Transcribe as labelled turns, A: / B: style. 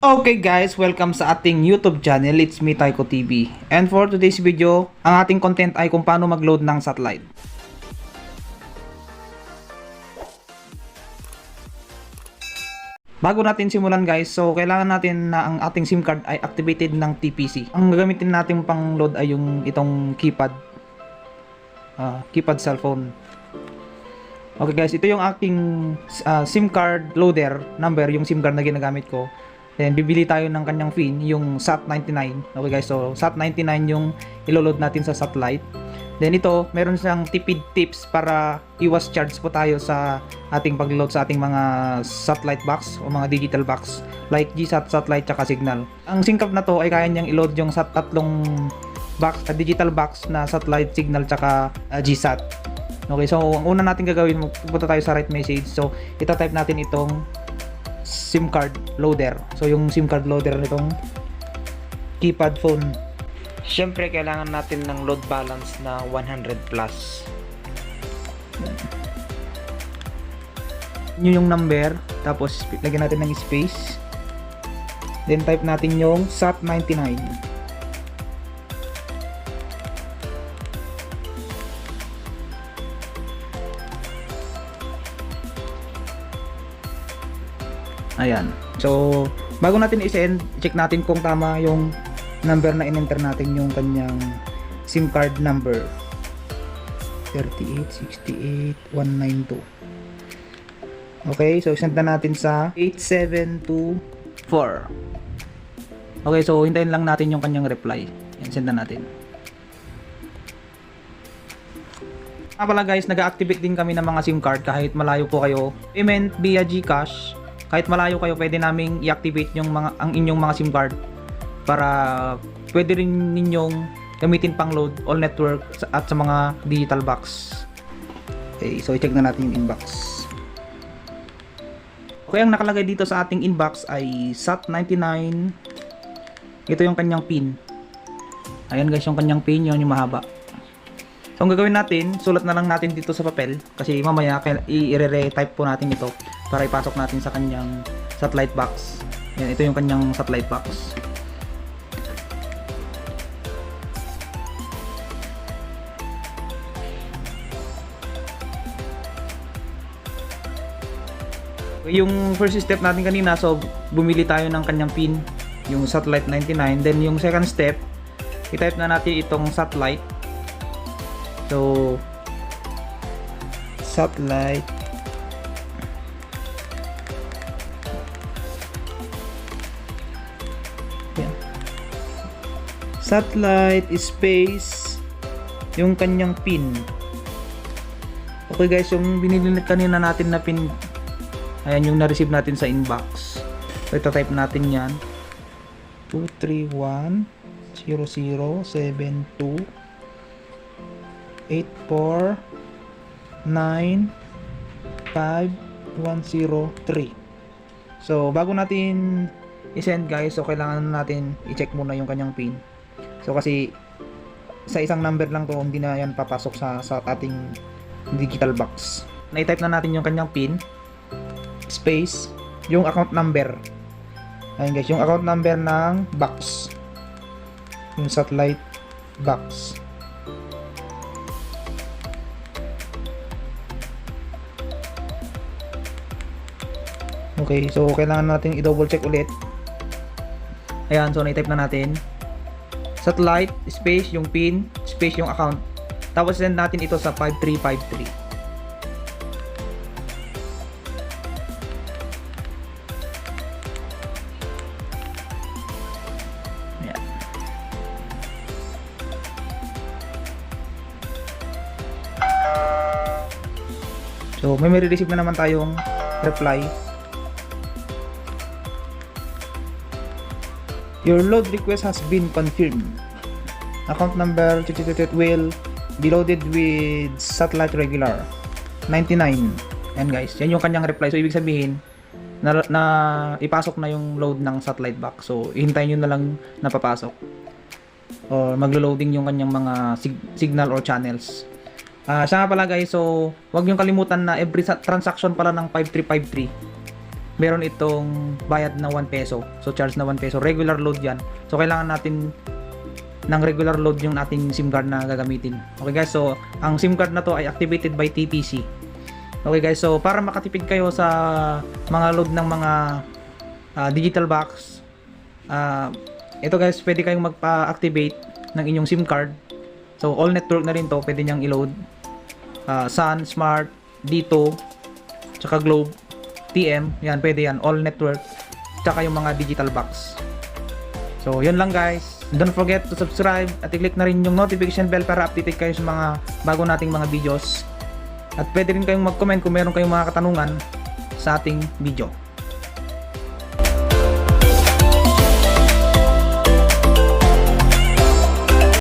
A: Okay guys, welcome sa ating YouTube channel. It's me, Taiko TV. And for today's video, ang ating content ay kung paano mag-load ng satellite. Bago natin simulan guys, so kailangan natin na ang ating SIM card ay activated ng TPC. Ang gagamitin natin pang load ay yung itong keypad. ah, keypad cellphone. Okay guys, ito yung aking ah, SIM card loader number, yung SIM card na ginagamit ko. Then bibili tayo ng kanyang pin, yung SAT99. Okay guys, so SAT99 yung iloload natin sa satellite. Then ito, meron siyang tipid tips para iwas charge po tayo sa ating pag-load sa ating mga satellite box o mga digital box like GSAT, satellite, tsaka signal. Ang SIM-card na to ay kaya niyang i-load yung sa tatlong box, uh, digital box na satellite, signal, tsaka uh, GSAT. Okay, so ang una natin gagawin, pupunta tayo sa right message. So, ita-type natin itong SIM card loader. So, yung SIM card loader nitong keypad phone. Siyempre, kailangan natin ng load balance na 100 plus. Yun yung number. Tapos, lagyan natin ng space. Then, type natin yung SAT99. Ayan. So, bago natin i-send, check natin kung tama yung number na in-enter natin yung kanyang SIM card number. 3868192. Okay, so send na natin sa 8724. Okay, so hintayin lang natin yung kanyang reply. Yan, send na natin. Nga pala guys, nag-activate din kami ng mga SIM card kahit malayo po kayo. Payment via GCash. Kahit malayo kayo, pwede naming i-activate yung mga ang inyong mga SIM card para pwede rin ninyong gamitin pang load all network at sa mga digital box. Okay, so i-check na natin yung inbox. Okay, ang nakalagay dito sa ating inbox ay SAT99. Ito yung kanyang pin. Ayan guys, yung kanyang pin, yun yung mahaba. So, ang gagawin natin, sulat na lang natin dito sa papel kasi mamaya i-re-type po natin ito para ipasok natin sa kanyang satellite box. Yan, ito yung kanyang satellite box. Yung first step natin kanina, so bumili tayo ng kanyang pin, yung satellite 99. Then yung second step, i-type na natin itong satellite. So, satellite Yan. Satellite space yung kanyang pin. Okay guys, yung binili kanina natin na pin Ayan yung na-receive natin sa inbox. So, ito type natin yan. 231 0072 84 9 5103 So, bago natin i-send guys, so kailangan natin i-check muna yung kanyang pin. So, kasi sa isang number lang to, hindi na yan papasok sa, sa ating digital box. Na-type na natin yung kanyang pin space yung account number. Ayun guys, yung account number ng box. Yung satellite box. Okay, so kailangan natin i-double check ulit. Ayan, so na-type na natin. Satellite, space, yung pin, space, yung account. Tapos send natin ito sa 5353. Ayan. So, may may receive na naman tayong reply. Your load request has been confirmed. Account number will be loaded with satellite regular 99. Yan guys, yan yung kanyang reply. So, ibig sabihin, na, na ipasok na yung load ng satellite box. So, ihintayin nyo na lang napapasok. Or maglo-loading yung kanyang mga sig- signal or channels. Ah, siya nga pala guys, so wag niyo kalimutan na every sa- transaction pala ng 5353 meron itong bayad na 1 peso. So charge na 1 peso. Regular load yan. So kailangan natin ng regular load yung ating SIM card na gagamitin. Okay guys, so ang SIM card na to ay activated by TPC. Okay guys, so para makatipid kayo sa mga load ng mga ah, digital box, ah, ito guys, pwede kayong magpa-activate ng inyong SIM card. So all network na rin to, pwede niyang i-load. Ah, Sun, Smart, Dito, tsaka Globe, TM, yan, pwede yan, all network, tsaka yung mga digital box. So, yun lang guys. Don't forget to subscribe at i-click na rin yung notification bell para updated kayo sa mga bago nating mga videos. At pwede rin kayong mag-comment kung meron kayong mga katanungan sa ating video.